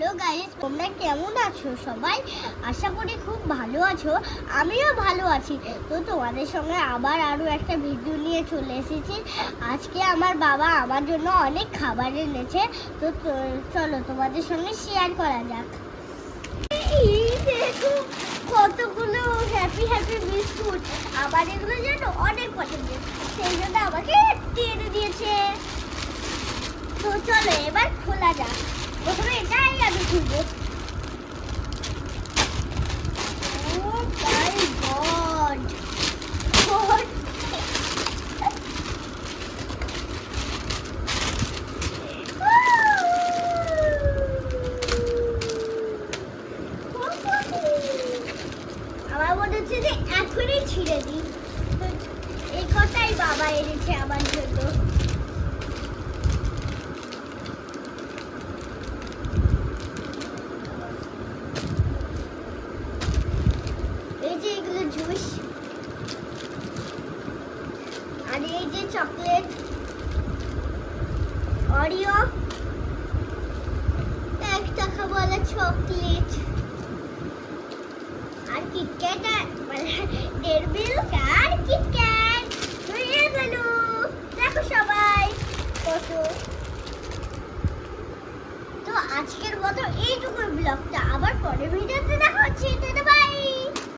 Hello guys তোমরা কেমন আছো সবাই? আশা করি খুব ভালো আছো, আমিও ভালো আছি। তো তোমাদের সঙ্গে আবার আরও একটা ভিডিও নিয়ে চলে এসেছি। আজকে আমার বাবা আমার জন্য অনেক খাবার এনেছে। তো চলো তোমাদের সঙ্গে শেয়ার করা যাক। কতগুলো হ্যাপি হ্যাপি বিস্কুট। আমার এগুলো যেন অনেক পছন্দ সেই জন্য আমাকে টেনে দিয়েছে। তো চলো এবার খোলা যাক। প্রথমে মনে হচ্ছে যে এখনই ছিঁড়ে দিই। এই কথাই বাবা এনেছে আমার জন্য। এই যে এগুলো জুস। আর এই যে চকলেট। অরিও এক টাকা বলা চকলেট আর কিটক্যাট আর মানে ডের মিল্ক আর কিটক্যাট হয়ে গেল দেখো সবাই কত তো আজকের মতো এইটুকু ব্লগটা। আবার পরের ভিডিওতে দেখা হচ্ছে।